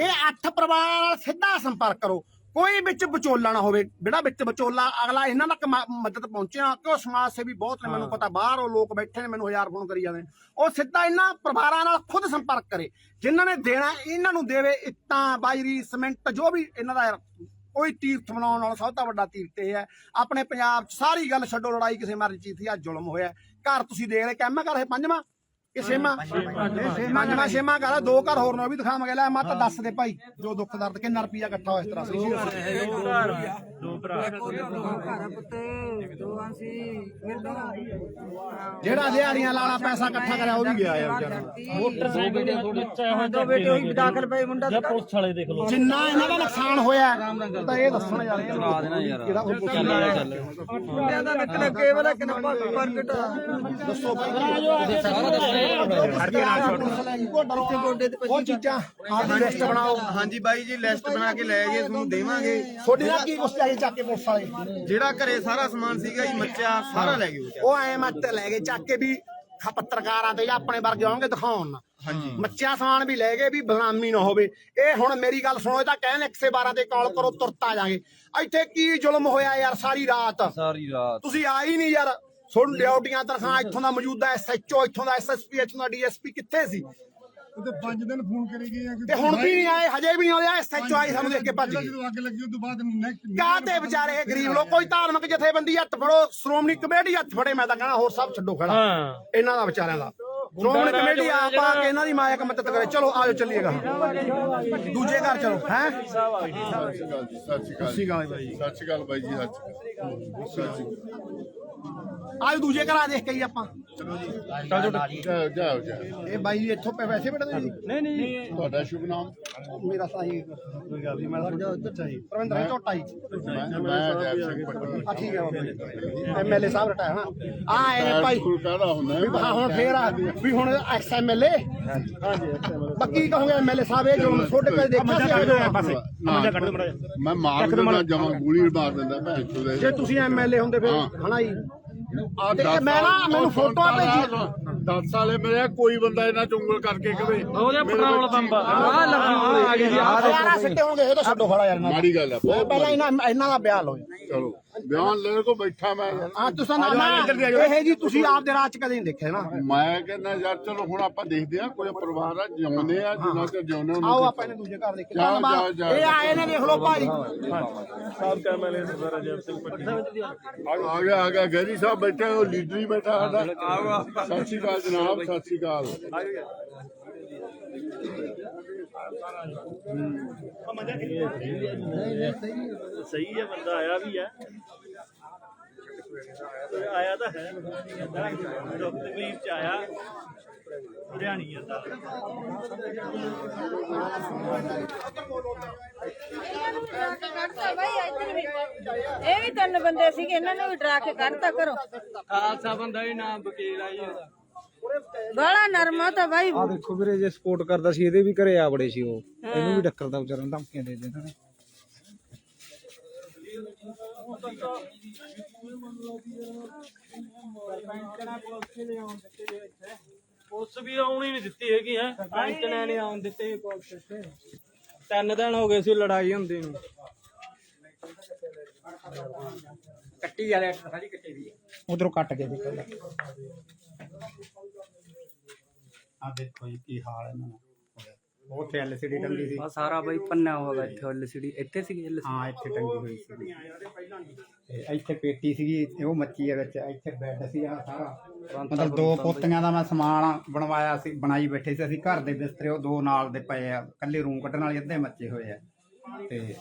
ਇਹ ਅੱਠ ਪਰਿਵਾਰਾਂ ਨਾਲ ਸਿੱਧਾ ਸੰਪਰਕ ਕਰੋ। ਕੋਈ ਵਿੱਚ ਵਿਚੋਲਾ ਨਾ ਹੋਵੇ ਜਿਹੜਾ ਵਿੱਚ ਵਿਚੋਲਾ ਅਗਲਾ ਇਹਨਾਂ ਤੱਕ ਮਦਦ ਪਹੁੰਚਿਆ ਕਿਉਂ ਸਮਾਜ ਸੇਵੀ ਬਹੁਤ ਨੇ ਮੈਨੂੰ ਪਤਾ ਬਾਹਰ ਉਹ ਲੋਕ ਬੈਠੇ ਨੇ ਮੈਨੂੰ ਹਜ਼ਾਰ ਫੋਨ ਕਰੀ ਜਾਂਦੇ ਉਹ ਸਿੱਧਾ ਇਹਨਾਂ ਪਰਿਵਾਰਾਂ ਨਾਲ ਖੁਦ ਸੰਪਰਕ ਕਰੇ ਜਿਨ੍ਹਾਂ ਨੇ ਦੇਣਾ ਇਹਨਾਂ ਨੂੰ ਦੇਵੇ ਇੱਟਾਂ ਬਾਜਰੀ ਸੀਮੈਂਟ ਜੋ ਵੀ ਇਹਨਾਂ ਦਾ ਕੋਈ ਤੀਰਥ ਮਨਾਉਣ ਨਾਲ ਸਭ ਤੋਂ ਵੱਡਾ ਤੀਰਥ ਇਹ ਹੈ। ਆਪਣੇ ਪੰਜਾਬ 'ਚ ਸਾਰੀ ਗੱਲ ਛੱਡੋ ਲੜਾਈ ਕਿਸੇ ਮਰਜ਼ੀ ਚੀਜ਼ ਦੀ ਆ ਜ਼ੁਲਮ ਹੋਇਆ। ਘਰ ਤੁਸੀਂ ਦੇਖ ਰਹੇ ਕੰਮ ਕਰ ਇਹ ਪੰਜਵਾਂ। ਇਹ ਛੇਵਾਂ। ਪੰਜਵਾਂ ਘਰ ਆ, ਦੋ ਘਰ ਹੋਰ ਨੇ ਉਹ ਵੀ ਦਿਖਾਵਾਂਗੇ ਲੈ ਮਾਤਾ ਦੱਸ ਦੇ ਭਾਈ ਜੋ ਦੁੱਖ ਦਰਦ ਕਿੰਨਾ ਰੁਪਈਆ ਇਕੱਠਾ ਹੋਇਆ ਇਸ ਤਰ੍ਹਾਂ ਸੀ। ਦੋ ਭਰਾ। ਜਿਹੜਾ ਦਿਹਾੜੀਆਂ ਲਾਲਾ ਪੈਸਾ ਇਕੱਠਾ ਕਰਿਆ ਉਹ ਵੀ ਗਿਆ ਯਾਰ ਮੋਟਰਸਾਈਕਲ ਦੇ ਬੱਚਾ ਹੋਇਆ ਦੋ ਬੇਟੇ ਹੋਈ ਦਾਖਲ ਪਏ ਮੁੰਡਾ ਜਾਂ ਪੁਲਿਸ ਵਾਲੇ ਦੇਖ ਲਓ। ਜਿੰਨਾ ਇਹਨਾਂ ਦਾ ਨੁਕਸਾਨ ਹੋਇਆ ਤਾਂ ਇਹ ਦੱਸਣ ਯਾਰ ਕਰਾ ਦੇਣਾ ਯਾਰ। ਕਿਹੜਾ ਉਹ ਪੁੱਛਣ ਵਾਲਾ ਚੱਲ। ਮੁੰਡਿਆਂ ਦਾ ਨੱਕ ਲੱਗੇ ਵਾਲਾ ਕਿੰਨਾ ਪ੍ਰਗਟ ਦੱਸੋ ਭਾਈ। ਸਾਰਾ ਦੱਸੋ। ਉਹ ਚੀਜ਼ਾਂ ਆਪ ਲਿਸਟ ਬਣਾਓ ਹਾਂਜੀ ਬਾਈ ਜੀ ਲਿਸਟ ਬਣਾ ਕੇ ਲੈ ਗਏ ਤੁਹਾਨੂੰ ਦੇਵਾਂਗੇ ਤੁਹਾਡੇ ਨਾਲ ਕੀ ਕੁਛ ਚਾਹੀਏ ਚੱਕ ਕੇ ਪੁਲਿਸ ਵਾਲੇ? ਜਿਹੜਾ ਘਰੇ ਸਾਰਾ ਸਮਾਨ ਸੀਗਾ ਜੀ ਮੱਚਿਆ ਸਾਰਾ ਲੈ ਗਏ ਉਹ ਉਹ ਐ ਮੱਤ ਲੈ ਗਏ ਚੱਕ ਕੇ ਵੀ ਖ- ਪੱਤਰਕਾਰਾਂ ਤੇ ਜਾਂ ਆਪਣੇ ਵਰਗੇ ਆਉਣਗੇ ਦਿਖਾਉਣ। ਹਾਂਜੀ। ਮੱਚਿਆ ਸਮਾਨ ਵੀ ਲੈ ਗਏ ਵੀ ਬਦਨਾਮੀ ਨਾ ਹੋਵੇ। ਇਹ ਹੁਣ ਮੇਰੀ ਗੱਲ ਸੁਣੋ ਇਹ ਤਾਂ ਕਹਿਣ 112 ਤੇ ਕਾਲ ਕਰੋ ਤੁਰਤ ਆ ਜਾਗੇ। ਇੱਥੇ ਕੀ ਜ਼ੁਲਮ ਹੋਇਆ ਯਾਰ ਸਾਰੀ ਰਾਤ? ਸਾਰੀ ਰਾਤ। ਤੁਸੀਂ ਆਈ ਨਹੀਂ ਯਾਰ। ਸੁਣ ਡਿਊਟੀਆਂ ਤਨਖਾਹ ਇੱਥੋਂ ਦਾ ਮੌਜੂਦਾ ਐਸਐਚਓ ਇੱਥੋਂ ਦਾ ਐਸਐਸਪੀ ਇੱਥੋਂ ਦਾ ਡੀਐਸਪੀ ਕਿੱਥੇ ਸੀ? ਤੇ 5 ਦਿਨ ਫੋਨ ਕਰੀ ਗਏ ਆ ਕਿ ਤੇ ਹੁਣ ਵੀ ਨਹੀਂ ਆਏ? ਹਜੇ ਵੀ ਨਹੀਂ ਆਏ ਐਸਐਚਓ ਆਈ ਸਾਨੂੰ ਦੇਖ ਕੇ ਭੱਜ ਗਏ। ਜਦੋਂ ਅੱਗ ਲੱਗੀ ਉਸ ਤੋਂ ਬਾਅਦ ਨੈਕਸਟ ਕਾਹਤੇ ਵਿਚਾਰੇ ਇਹ ਗਰੀਬ ਲੋਕ? ਕੋਈ ਧਾਰਮਿਕ ਜਥੇਬੰਦੀ ਹੱਥ ਫੜੋ ਸ਼੍ਰੋਮਣੀ ਕਮੇਟੀ ਹੱਥ ਫੜੇ ਮੈਂ ਤਾਂ ਕਹਣਾ ਹੋਰ ਸਭ ਛੱਡੋ ਖੜਾ। ਹਾਂ। ਇਹਨਾਂ ਦਾ ਵਿਚਾਰਿਆਂ ਦਾ। ਸ਼੍ਰੋਮਣੀ ਕਮੇਟੀ ਆਪ ਆ ਕੇ ਇਹਨਾਂ ਦੀ ਮਾਇਕ ਮਦਦ ਕਰੇ। ਚਲੋ ਆਜੋ ਚੱਲੀਏਗਾ। ਦੂਜੇ ਘਰ ਚਲੋ ਹੈ? ਸਤਿ ਸ਼੍ਰੀ ਅਕਾਲ। ਜੀ ਸਤਿ ਸ਼੍ਰੀ ਅਕਾਲ ਬਾਈ ਜੀ ਸਤਿ ਸ਼੍ਰੀ ਅਕਾਲ ਆਜੋ ਦੂਜੇ ਘਰ ਆ ਦੇਖ ਕੇ ਹੀ ਆਪਾਂ। ਜਾਓ ਜਾਓ ਜਾਓ ਇਹ ਬਾਈ ਜੀ ਇੱਥੋਂ ਪੈ ਵੈਸੇ ਬੈਠਦੇ ਨੇ ਜੀ? ਨਹੀਂ ਨਹੀਂ। ਤੁਹਾਡਾ ਸ਼ੁਭ ਨਾਮ? ਮੇਰਾ ਸਾਹੀ ਕੋਈ ਗੱਲ ਨਹੀਂ ਮੈਂ ਤਾਂ ਉੱਧਰ ਚਾਹੀ ਪ੍ਰਵਿੰਦਰ ਸਿੰਘ ਝੋਟਾ ਜੀ। ਮੈਂ ਮੈਂ ਜੈਬ ਸਿੰਘ ਪਟਨਾ ਆ ਠੀਕ ਹੈ ਬਾਬਾ ਐਮਐਲਏ ਸਾਹਿਬ ਰਟਾਇਆ ਨਾ। ਆ ਆਏ ਨੇ ਭਾਈ ਸਕੂਲ ਕਾਹਦਾ ਹੁੰਦਾ ਹੈ? ਵੀ ਹਾਂ ਹੁਣ ਫੇਰ ਆ। ਵੀ ਹੁਣ ਐਕਸ ਐਮਐਲਏ ਹਾਂਜੀ। ਬਾਕੀ ਕਹੋਗੇ ਐਮਐਲਏ ਸਾਹਿਬ ਇਹ ਜੋ ਛੋਟੇ ਕਦੇ ਦੇਖਿਆ ਸੀ ਆ ਜੋ ਨਾ, ਮੈਂ ਮਾਰ ਦਿੰਦਾ ਜਮਾ ਗੋਲੀ ਮਾਰ ਦਿੰਦਾ ਭੈਣ ਚੋਦ। ਜੇ ਤੁਸੀਂ ਐਮਐਲਏ ਹੁੰਦੇ ਫਿਰ ਹਾਂ। ਹਨਾ ਜੀ। ਆ ਤੇ ਮੈਂ ਨਾ ਮੈਨੂੰ ਫੋਟੋਆਂ ਭੇਜੀ 10 ਸਾਲੇ ਮੇਰੇ ਕੋਈ ਬੰਦਾ ਇਹਨਾਂ ਚ ਉਂਗਲ ਕਰਕੇ ਕਵੇ। ਉਹਦੇ ਪੈਟਰੋਲ ਪੰਪ ਆ। ਲੱਗੀ ਆ। ਗਈ ਜੀ ਆਹ ਯਾਰ ਸਿੱਟੇ ਹੋਣਗੇ ਇਹ ਤਾਂ ਛੱਡੋ ਖੜਾ ਯਾਰ ਦਾ। ਮਾੜੀ ਗੱਲ ਹੈ ਬਹੁਤ ਪਹਿਲਾਂ ਇਹਨਾਂ ਇਹਨਾਂ ਦਾ ਬਿਆਨ ਲਓ ਚਲੋ ਬਿਆਨ ਲੈ ਕੋ ਬੈਠਾ ਮੈਂ। ਆ ਤੁਸੀਂ ਨਾ ਨਾ ਇਹ ਜੀ ਤੁਸੀਂ ਆਪ ਦੇ ਰਾਜ ਚ ਕਦੇ ਨਹੀਂ ਦੇਖਿਆ ਨਾ। ਮੈਂ ਕਹਿੰਦਾ ਯਾਰ ਚਲੋ ਹੁਣ ਆਪਾਂ ਦੇਖਦੇ ਆ ਕੋਈ ਪਰਿਵਾਰ ਆ ਜਿਉਂਦੇ ਆ ਜਿੰਨਾ ਚਿਰ ਜਿਉਂਦੇ ਉਹਨਾਂ ਆਓ ਆਪਾਂ ਇਹਨੇ ਦੂਜੇ ਘਰ ਦੇਖੇ ਧੰਨਵਾਦ। ਇਹ ਆਏ ਨੇ ਦੇਖ ਲਓ ਭਾਈ। ਆ ਗਿਆ ਆ ਗਿਆ ਗੈਰੀ ਸਾਹਿਬ ਬੈਠੇ ਉਹ ਲੀਡਰ ਹੀ ਬੈਠਾ ਸਾਡਾ। ਸਤਿ ਸ਼੍ਰੀ ਅਕਾਲ ਜਨਾਬ ਸਤਿ ਸ਼੍ਰੀ ਅਕਾਲ। ਸਹੀ ਹੈ ਬੰਦਾ ਆਇਆ ਵੀ ਹੈ। ਆਇਆ ਤਾਂ ਹੈ। ਤਕਲੀਫ ਚ ਆਇਆ। ਹਰਿਆਣੀ ਵੀ ਇਹ ਵੀ ਤਿੰਨ ਬੰਦੇ ਸੀਗੇ ਇਹਨਾਂ ਨੂੰ ਵੀ ਡਰਾ ਕੇ ਕੱਢਤਾ ਕਰੋ। ਖਾਲਸਾ ਬੰਦਾ ਵੀ ਨਾਮ ਵਕੀਲ ਆਈ ਉਹਦਾ ਬੜਾ ਨਰਮਾ ਤਾਂ ਬਾਈ। ਆ ਦੇਖੋ ਵੀਰੇ ਜੇ ਸਪੋਰਟ ਕਰਦਾ ਸੀ ਇਹਦੇ ਵੀ ਘਰੇ ਆ ਬੜੇ ਸੀ ਉਹ। ਇਹਨੂੰ ਵੀ ਟੱਕਰਦਾ ਵਿਚਾਰਾਂ ਨੂੰ ਧਮਕੀਆਂ ਦੇ ਦਿੰਦੇ ਨੇ। ਪੁਲਿਸ ਵੀ ਆਉਣੀ ਨਹੀਂ ਦਿੱਤੀ ਹੈਗੀ ਹੈ। ਬੈਂਕ ਨੇ ਨਹੀਂ ਆਉਣ ਦਿੱਤੇ। ਪੁਲਿਸ ਤੇ ਤਿੰਨ ਦਿਨ ਹੋ ਗਏ ਸੀ ਲੜਾਈ ਹੁੰਦੀ ਨੂੰ। ਕੱਟੀ ਵਾਲੇ ਸਾਰੀ ਕੱਟੀ ਦੀ ਉਧਰੋਂ ਕੱਟ ਕੇ ਦੇਖੋ। ਆ ਦੇਖੋ ਜੀ ਕੀ ਹਾਲ ਹੈ ਇਹਨਾਂ ਦਾ। ਉੱਥੇ ਐਲਸੀਡੀ ਟੰਗੀ ਸੀ। ਆ ਸਾਰਾ ਬਈ ਪੰਨਾ ਹੋਗਾ ਇੱਥੇ ਐਲਸੀਡੀ ਇੱਥੇ ਸੀ ਐਲਸੀਡੀ ਹਾਂ ਇੱਥੇ ਟੰਗੀ ਹੋਈ ਸੀ। ਤੇ ਇੱਥੇ ਪੇਟੀ ਸੀਗੀ ਉਹ ਮੱਚੀ ਹੈ ਵਿੱਚ ਇੱਥੇ ਬੈੱਡ ਸੀ ਆ ਸਾਰਾ। ਮਤਲਬ ਦੋ ਪੋਤੀਆਂ ਦਾ ਮੈਂ ਸਮਾਨ ਬਣਵਾਇਆ ਸੀ ਬਣਾਈ ਬੈਠੇ ਸੀ ਅਸੀਂ ਘਰ ਦੇ ਬਿਸਤਰੇ ਉਹ ਦੋ ਨਾਲ ਦੇ ਪਏ ਆ ਕੱਲੇ ਰੂਮ ਕੱਢਣ ਵਾਲੇ ਅੱਧੇ ਮੱਚੇ ਹੋਏ ਆ। ਤੇ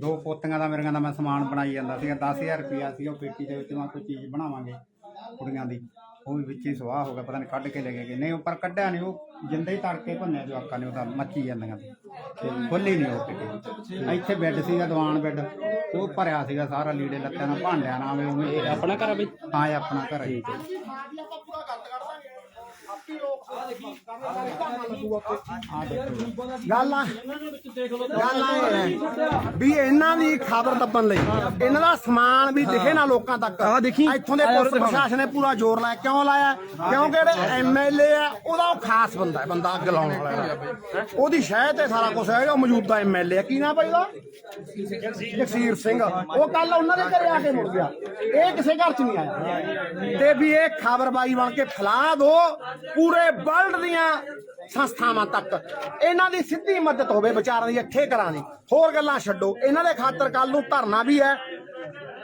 ਦੋ ਪੋਤੀਆਂ ਦਾ ਮੇਰੀਆਂ ਦਾ ਮੈਂ ਸਮਾਨ ਬਣਾਈ ਜਾਂਦਾ ਸੀਗਾ 10000 ਰੁਪਿਆ ਸੀ ਉਹ ਪੇਟੀ ਦੇ ਵਿੱਚ ਮੈਂ ਕੋਈ ਚੀਜ਼ ਬਣਾਵਾਂਗੇ ਕੁੜੀਆਂ ਦੀ। ਉਹ ਵੀ ਵਿੱਚ ਹੀ ਸਵਾਹ ਹੋ ਗਿਆ ਪਤਾ ਨਹੀਂ ਕੱਢ ਕੇ ਲੈ ਗਏ ਕਿ ਨਹੀਂ ਉਹ ਪਰ ਕੱਢਿਆ ਨਹੀਂ ਉਹ ਜਿੰਦੇ ਹੀ ਤੜਕੇ ਭੰਨਿਆ ਜਵਾਕਾਂ ਨੇ ਉਹਦਾ ਮੱਚੀ ਜਾਂਦੀਆਂ ਸੀ। ਖੁੱਲੀ ਨਹੀਂ ਉਹ ਪੇਟੀ। ਇੱਥੇ ਬੈੱਡ ਸੀਗਾ ਦੀਵਾਨ ਬੈੱਡ ਉਹ ਭਰਿਆ ਸੀਗਾ ਸਾਰਾ ਲੀੜੇ ਲੱਤਿਆਂ ਨਾਲ ਭਾਂਡਿਆਂ ਨਾਲ ਆਪਣਾ ਘਰ ਆ ਬਈ? ਹਾਂ ਇਹ ਆਪਣਾ ਘਰ ਹੈ। ਗੱਲ ਆ। ਗੱਲ ਆ ਇਹ। ਹੈ ਵੀ ਇਹਨਾਂ ਦੀ ਖਬਰ ਦੱਬਣ ਲਈ। ਇਹਨਾਂ ਦਾ ਸਮਾਨ ਵੀ ਦਿਖੇ ਨਾ ਲੋਕਾਂ ਤੱਕ। ਆਹ ਦੇਖੀ। ਇੱਥੋਂ ਦੇ ਪੁਲਿਸ ਪ੍ਰਸ਼ਾਸਨ ਨੇ ਪੂਰਾ ਜ਼ੋਰ ਲਾਇਆ। ਕਿਉਂ ਲਾਇਆ? ਕਿਉਂਕਿ ਜਿਹੜੇ ਐਮਐਲਏ ਆ ਉਹਦਾ ਉਹ ਖਾਸ ਬੰਦਾ ਹੈ ਬੰਦਾ ਅੱਗ ਲਾਉਣ ਵਾਲਾ। ਉਹਦੀ ਸ਼ਹਿ ਤੇ ਸਾਰਾ ਕੁਝ ਹੈ ਉਹ ਮੌਜੂਦਾ ਐਮਐਲਏ ਆ। ਕੀ ਨਾ ਭਾਈ ਦਾ ਜਗਸੀਰ ਸਿੰਘ। ਉਹ ਕੱਲ ਉਹਨਾਂ ਦੇ ਘਰੇ ਆ ਕੇ ਮੁੜ ਗਿਆ। ਇਹ ਕਿਸੇ ਘਰ ਚ ਨਹੀਂ ਆਇਆ। ਤੇ ਵੀ ਇਹ ਖਬਰਬਾਈ ਬਣ ਕੇ ਫੈਲਾ ਦੋ ਪੂਰੇ ਵਰਲਡ ਦੀਆਂ ਸੰਸਥਾਵਾਂ ਤੱਕ। ਇਹਨਾਂ ਦੀ ਸਿੱਧੀ ਮਦਦ ਹੋਵੇ ਵਿਚਾਰਾਂ ਦੀ ਅੱਠੇ ਕਰਾਂ ਦੀ। ਹੋਰ ਗੱਲਾਂ ਛੱਡੋ। ਇਹਨਾਂ ਦੇ ਖਾਤਰ ਕੱਲ ਨੂੰ ਧਰਨਾ ਵੀ ਹੈ।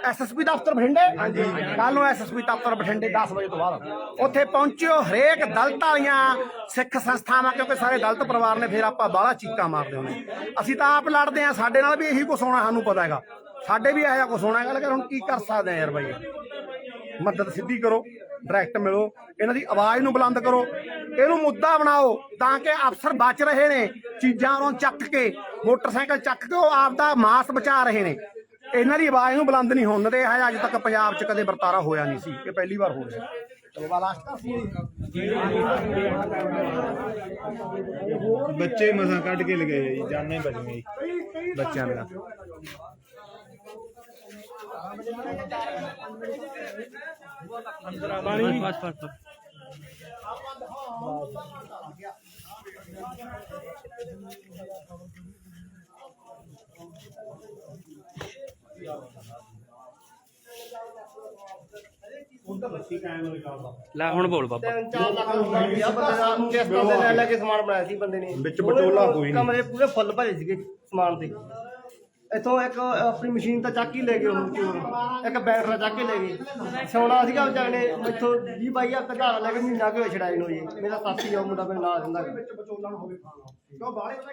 ਐਸਐਸਪੀ ਦਫ਼ਤਰ ਬਠਿੰਡੇ? ਹਾਂਜੀ। ਕੱਲ ਨੂੰ ਐਸਐਸਪੀ ਦਫ਼ਤਰ ਬਠਿੰਡੇ 10 ਵਜੇ ਤੋਂ ਬਾਅਦ। ਉੱਥੇ ਪਹੁੰਚਿਓ ਹਰੇਕ ਦਲਤ ਵਾਲੀਆਂ ਸਿੱਖ ਸੰਸਥਾਵਾਂ ਕਿਉਂਕਿ ਸਾਰੇ ਦਲਤ ਪਰਿਵਾਰ ਨੇ ਫਿਰ ਆਪਾਂ ਬਾਹਲਾ ਚੀਕਾਂ ਮਾਰਦੇ ਹੁੰਦੇ ਅਸੀਂ ਤਾਂ ਆਪ ਲੜਦੇ ਆ ਸਾਡੇ ਨਾਲ ਵੀ ਇਹੀ ਕੁਛ ਹੋਣਾ ਸਾਨੂੰ ਪਤਾ ਹੈਗਾ। ਸਾਡੇ ਵੀ ਇਹੋ ਜਿਹਾ ਕੁਝ ਹੋਣਾ ਗੱਲ ਕਰ ਹੁਣ ਕੀ ਕਰ ਸਕਦੇ ਆ ਯਾਰ ਬਾਈ? ਮਦਦ ਸਿੱਧੀ ਕਰੋ। ਡਾਇਰੈਕਟ ਮਿਲੋ, ਇਹਨਾਂ ਦੀ ਆਵਾਜ਼ ਨੂੰ ਬੁਲੰਦ ਕਰੋ, ਇਹਨੂੰ ਮੁੱਦਾ ਬਣਾਓ ਤਾਂ ਕਿ ਅਫਸਰ ਬਚ ਰਹੇ ਨੇ, ਚੀਜ਼ਾਂ ਨੂੰ ਚੱਕ ਕੇ, ਮੋਟਰਸਾਈਕਲ ਚੱਕ ਕੇ ਉਹ ਆਪਦਾ ਮਾਸ ਬਚਾ ਰਹੇ ਨੇ। ਇਹਨਾਂ ਦੀ ਆਵਾਜ਼ ਨੂੰ ਬੁਲੰਦ ਨਹੀਂ ਹੋਣ ਦੇ ਅੱਜ ਤੱਕ ਪੰਜਾਬ 'ਚ ਕਦੇ ਵਰਤਾਰਾ ਹੋਇਆ ਨਹੀਂ ਸੀ, ਇਹ ਪਹਿਲੀ ਵਾਰ ਹੋ ਰਿਹਾ। ਬੱਚੇ ਮਸਾਂ ਕੱਢ ਕੇ ਲਗਏ ਜੀ, ਜਾਨੇ ਬਚ ਗਏ ਬੱਚਿਆਂ ਦਾ ਪਾਣੀ ਬਸ ਬਸ। ਲੈ ਹੁਣ ਬੋਲ ਬਾਬਾ ਲੈ ਲੈ ਕੇ ਸਮਾਨ ਬਣਾਇਆ ਸੀ ਬੰਦੇ ਨੇ ਵਿੱਚ ਵਿਚੋਲਾ ਕੋਈ ਨਹੀਂ। ਕਮਰੇ ਪੂਰੇ ਫੁੱਲ ਭਰੇ ਸੀਗੇ ਸਮਾਨ ਦੇ ਇੱਥੋਂ ਇੱਕ ਆਪਣੀ ਮਸ਼ੀਨ ਤਾਂ ਚੱਕ ਹੀ ਲੈ ਗਏ ਉਹ ਚੋਰ ਇੱਕ ਬੈਟਰਾ ਚੱਕ ਕੇ ਲੈ ਗਏ। ਸੋਨਾ ਸੀਗਾ ਵਿਚਾਰੇ ਇੱਥੋਂ 20 ਬਾਈ ਹਜ਼ਾਰ ਘਾੜਾ ਲੈ ਕੇ ਮਹੀਨਾ ਕੁ ਹੋਇਆ ਛੜਾਈ ਨੂੰ ਜੀ ਮੇਰਾ ਸਾਥੀ ਆ ਉਹ ਮੁੰਡਾ ਮੇਰੇ ਨਾਲ ਰਹਿੰਦਾ।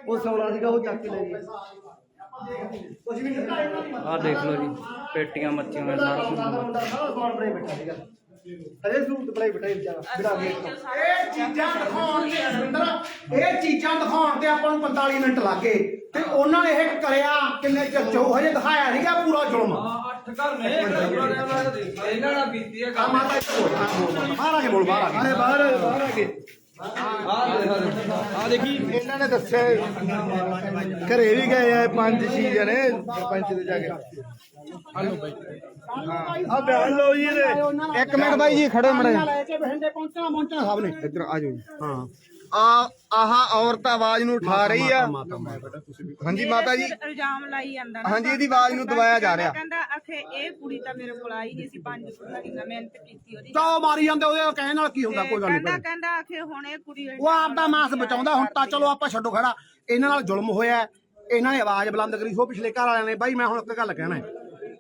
ਉਹ ਸੋਨਾ ਸੀਗਾ ਉਹ ਚੱਕ ਕੇ ਲੈ ਗਏ। ਕੁਝ ਵੀ ਨਹੀਂ। ਆਹ ਦੇਖ ਲਓ ਜੀ ਪੇਟੀਆਂ ਮੱਚੀਆਂ ਹੋਈਆਂ ਸਾਰਾ ਸਮਾਨ ਬਣਾਈ ਬੈਠਾ ਸੀਗਾ। ਅਰੇ ਸੂਟ ਬਣਾਈ ਬੈਠਾ ਸੀ ਵਿਚਾਰਾ ਬਿਨਾ ਇਹ ਚੀਜ਼ਾਂ ਦਿਖਾਉਣ ਤੇ ਅਰਵਿੰਦਰ ਇਹ ਚੀਜ਼ਾਂ ਦਿਖਾਉਣ ਤੇ ਆਪਾਂ ਨੂੰ 45 ਮਿੰਟ ਲੱਗੇ ਤੇ ਉਹਨਾਂ ਨੇ ਇਹ ਕਰਿਆ ਕਿੰਨੇ ਚਿਰ ਚ ਹਜੇ ਦਿਖਾਇਆ ਨਹੀਂ ਗਿਆ ਪੂਰਾ ਜ਼ੁਲਮ। ਅੱਠ ਘਰ ਨੇ ਇਹਨਾਂ ਨਾਲ ਬੀਤੀ ਹੈ ਆ ਕੰਮ। ਮਾਤਾ ਇੱਥੇ ਬੋਲ ਆ ਬੋਲ ਬਾਹਰ ਆ ਕੇ ਬੋਲ ਬਾਹਰ ਆ ਕੇ। ਬਾਹਰ ਬਾਹਰ ਆ ਕੇ। ਆ ਦੇਖੀ ਇਹਨਾਂ ਨੇ ਦੱਸਿਆ ਘਰੇ ਵੀ ਗਏ ਆ ਪੰਜ ਛੇ ਜਣੇ ਸਰਪੰਚ ਦੇ ਜਾ ਕੇ। ਆ ਬਿਆਨ ਲਓ ਜੀ ਇਹਦੇ। ਇੱਕ ਮਿੰਟ ਬਾਈ ਜੀ ਖੜੇ ਮੜੇ। ਲੈ ਕੇ ਬਹਿੰਦੇ ਪਹੁੰਚਣਾ ਪਹੁੰਚਣਾ ਸਭ ਨੇ। ਇੱਧਰ ਆ ਜਾਓ ਹਾਂ। ਆ ਆਹ ਔਰਤ ਆਵਾਜ਼ ਨੂੰ ਉਠਾ ਰਹੀ ਆ। ਹਾਂਜੀ ਮਾਤਾ ਜੀ। ਇਲਜ਼ਾਮ ਲਾਈ ਜਾਂਦਾ ਨਾ ਹਾਂਜੀ ਇਹਦੀ ਆਵਾਜ਼ ਨੂੰ ਦਬਾਇਆ ਜਾ ਰਿਹਾ। ਕਹਿੰਦਾ ਅਖੇ ਇਹ ਕੁੜੀ ਤਾਂ ਮੇਰੇ ਕੋਲ ਆਈ ਨਹੀਂ ਸੀ ਪੰਜ ਮਹੀਨਾ ਮਿਹਨਤ ਕੀਤੀ ਉਹਦੀ। ਤਾਂ ਉਹ ਮਾਰੀ ਜਾਂਦੇ ਉਹਦੇ ਕਹਿਣ ਨਾਲ ਕੀ ਹੁੰਦਾ ਕੋਈ ਗੱਲ ਕਹਿੰਦਾ ਨਹੀਂ ਕਹਿੰਦਾ ਅਖੇ ਹੁਣ ਇਹ ਕੁੜੀ ਉਹ ਆਪਦਾ ਮਾਸ ਬਚਾਉਂਦਾ ਹੁਣ ਤਾਂ ਚਲੋ ਆਪਾਂ ਛੱਡੋ ਖੜਾ। ਇਹਨਾਂ ਨਾਲ ਜ਼ੁਲਮ ਹੋਇਆ ਹੈ। ਇਹਨਾਂ ਨੇ ਆਵਾਜ਼ ਬੁਲੰਦ ਕਰੀ ਸੋ ਪਿਛਲੇ ਘਰ ਵਾਲਿਆਂ ਨੇ ਬਾਈ ਮੈਂ ਹੁਣ ਇੱਕ ਗੱਲ ਕਹਿਣਾ ਹੈ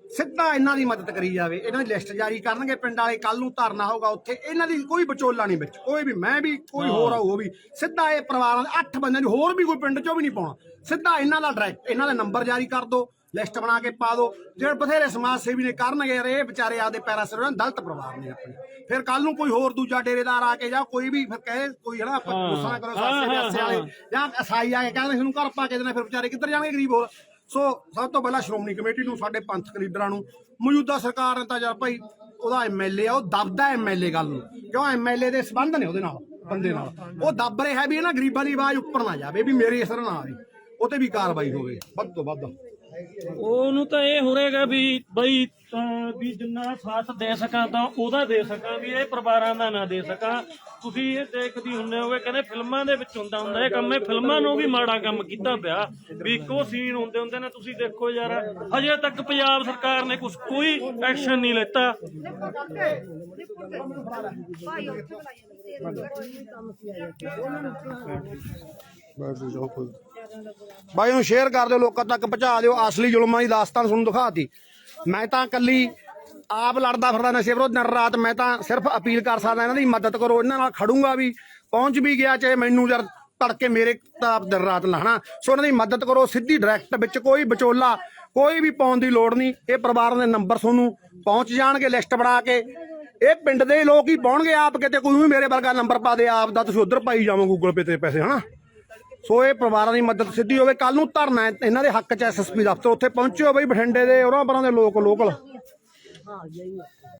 ਸਿੱਧਾ ਇਹਨਾਂ ਦੀ ਮਦਦ ਕਰੀ ਜਾਵੇ ਇਹਨਾਂ ਦੀ ਲਿਸਟ ਜਾਰੀ ਕਰਨਗੇ ਪਿੰਡ ਵਾਲੇ ਕੱਲ ਨੂੰ ਧਰਨਾ ਹੋਗਾ ਉੱਥੇ ਇਹਨਾਂ ਦੀ ਕੋਈ ਵਿਚੋਲਾ ਨਹੀਂ ਵਿੱਚ ਕੋਈ ਵੀ ਮੈਂ ਵੀ ਕੋਈ ਹੋਰ ਆਊ ਉਹ ਵੀ। ਸਿੱਧਾ ਇਹ ਪਰਿਵਾਰਾਂ ਦੇ 8 ਬੰਦਿਆਂ ਦੀ ਹੋਰ ਵੀ ਕੋਈ ਪਿੰਡ ਚੋਂ ਵੀ ਨਹੀਂ ਪਾਉਣਾ। ਸਿੱਧਾ ਇਹਨਾਂ ਦਾ ਡਾਇਰੈਕਟ ਇਹਨਾਂ ਦਾ ਨੰਬਰ ਜਾਰੀ ਕਰ ਦਿਓ ਲਿਸਟ ਬਣਾ ਕੇ ਪਾ ਦਿਓ ਜਿਹੜੇ ਬਥੇਰੇ ਸਮਾਜ ਸੇਵੀ ਨੇ ਕਰਨਗੇ ਯਾਰ ਇਹ ਵਿਚਾਰੇ ਆਪਦੇ ਪੈਰਾਂ ਸਿਰ ਉਹਨਾਂ ਦਲਤ ਪਰਿਵਾਰ ਨੇ ਆਪਣੇ। ਫਿਰ ਕੱਲ ਨੂੰ ਕੋਈ ਹੋਰ ਦੂਜਾ ਡੇਰੇਦਾਰ ਆ ਕੇ ਜਾਂ ਕੋਈ ਵੀ ਫਿਰ ਕਹੇ ਕੋਈ ਹਨਾ ਆਪਾਂ ਗੁੱਸਾ ਕਰੋ ਸਾਸੇ ਵਾਲੇ ਜਾਂ ਅਸਾਈ ਆ ਕੇ ਕਹਿੰਦੇ ਸਾਨੂੰ ਘਰ ਪਾ ਕੇ ਦੇਣਾ ਫਿਰ ਵਿਚਾਰੇ ਕਿੱਧਰ ਜਾਣਗੇ ਗਰੀਬ ਹੋਰ? ਸੋ ਸਭ ਤੋਂ ਪਹਿਲਾਂ ਸ਼੍ਰੋਮਣੀ ਕਮੇਟੀ ਨੂੰ, ਸਾਡੇ ਪੰਥਕ ਲੀਡਰਾਂ ਨੂੰ, ਮੌਜੂਦਾ ਸਰਕਾਰ ਨੇ ਤਾਂ ਯਾਰ ਭਾਈ ਉਹਦਾ ਐਮਐਲਏ ਆ, ਉਹ ਦਬਦਾ ਐਮਐਲਏ ਗੱਲ ਨੂੰ। ਕਿਉਂ ਐਮਐਲਏ ਦੇ ਸਬੰਧ ਨੇ ਉਹਦੇ ਨਾਲ, ਬੰਦੇ ਨਾਲ? ਉਹ ਦੱਬ ਰਿਹਾ ਵੀ ਇਹ ਨਾ, ਗਰੀਬਾਂ ਦੀ ਆਵਾਜ਼ ਉੱਪਰ ਨਾ ਜਾਵੇ, ਵੀ ਮੇਰੇ ਅਸਰ ਨਾ ਆਵੇ, ਉਹ ਤੇ ਵੀ ਕਾਰਵਾਈ ਹੋਵੇ, ਵੱਧ ਤੋਂ ਵੱਧ। ਉਹਨੂੰ ਤਾਂ ਇਹ ਹੋਰੇਗਾ ਵੀ ਬਈ ਤਾਂ ਵੀ ਜਿੰਨਾ ਸਾਥ ਦੇ ਸਕਾਂ ਤਾਂ ਉਹਦਾ ਦੇ ਸਕਾਂ ਵੀ ਇਹ ਪਰਿਵਾਰਾਂ ਦਾ ਨਾ ਦੇ ਸਕਾਂ। ਤੁਸੀਂ ਇਹ ਦੇਖਦੀ ਹੁੰਦੇ ਹੋਗੇ ਕਹਿੰਦੇ ਫਿਲਮਾਂ ਦੇ ਵਿੱਚ ਹੁੰਦਾ ਹੁੰਦਾ ਇਹ ਕੰਮ ਇਹ ਫਿਲਮਾਂ ਨੂੰ ਵੀ ਮਾੜਾ ਕੰਮ ਕੀਤਾ ਪਿਆ। ਵੀ ਇੱਕੋ ਸੀਨ ਹੁੰਦੇ ਹੁੰਦੇ ਨੇ ਤੁਸੀਂ ਦੇਖੋ ਯਾਰ ਹਜੇ ਤੱਕ ਪੰਜਾਬ ਸਰਕਾਰ ਨੇ ਕੁਝ ਕੋਈ ਐਕਸ਼ਨ ਨਹੀਂ ਲਿੱਤਾ। ਬਾਈ ਨੂੰ ਸ਼ੇਅਰ ਕਰ ਦਿਓ, ਲੋਕਾਂ ਤੱਕ ਪਹੁੰਚਾ ਦਿਓ, ਅਸਲੀ ਜ਼ੁਲਮਾਂ ਦੀ ਦਾਸਤਾਨ ਤੁਹਾਨੂੰ ਦਿਖਾਤੀ। ਮੈਂ ਤਾਂ ਕੱਲੀ ਆਪ ਲੜਦਾ ਫਿਰਦਾ ਨਸ਼ੇ ਵਿਰੋਧ ਦਿਨ ਰਾਤ, ਮੈਂ ਤਾਂ ਸਿਰਫ ਅਪੀਲ ਕਰ ਸਕਦਾ ਇਹਨਾਂ ਦੀ ਮਦਦ ਕਰੋ, ਇਹਨਾਂ ਨਾਲ ਖੜੂੰਗਾ ਵੀ, ਪਹੁੰਚ ਵੀ ਗਿਆ, ਚਾਹੇ ਮੈਨੂੰ ਯਾਰ ਤੜਕੇ ਮੇਰੇ ਤਾਂ ਦਿਨ ਰਾਤ ਲਾਹਣਾ ਸੋ ਇਹਨਾਂ ਦੀ ਮਦਦ ਕਰੋ, ਸਿੱਧੀ ਡਾਇਰੈਕਟ ਵਿੱਚ ਕੋਈ ਵਿਚੋਲਾ, ਕੋਈ ਵੀ ਪਾਉਣ ਦੀ ਲੋੜ ਨਹੀਂ। ਇਹ ਪਰਿਵਾਰਾਂ ਦੇ ਨੰਬਰ ਤੁਹਾਨੂੰ ਪਹੁੰਚ ਜਾਣਗੇ ਲਿਸਟ ਬਣਾ ਕੇ। ਇਹ ਪਿੰਡ ਦੇ ਲੋਕ ਹੀ ਪਾਉਣਗੇ, ਆਪ ਕਿਤੇ ਕੋਈ ਵੀ ਮੇਰੇ ਵਰਗਾ ਨੰਬਰ ਪਾ ਦੇ, ਆਪ ਦਾ ਤੁਸੀਂ ਉਧਰ ਪਾਈ ਜਾਵੋ ਗੂਗਲ ਪੇ ਤੇ ਪੈਸੇ, ਹਨਾ? ਸੋ ਇਹ ਪਰਿਵਾਰਾਂ ਦੀ ਮਦਦ ਸਿੱਧੀ ਹੋਵੇ। ਕੱਲ ਨੂੰ ਧਰਨਾ ਹੈ। ਇਹਨਾਂ ਦੇ ਹੱਕ ਚ ਐਸਐਸਪੀ ਦਫ਼ਤਰ ਉੱਥੇ ਪਹੁੰਚਿਓ ਬਈ ਬਠਿੰਡੇ ਦੇ ਉਹਨਾਂ ਪਰਾਂ ਦੇ ਲੋਕ, ਲੋਕਲ।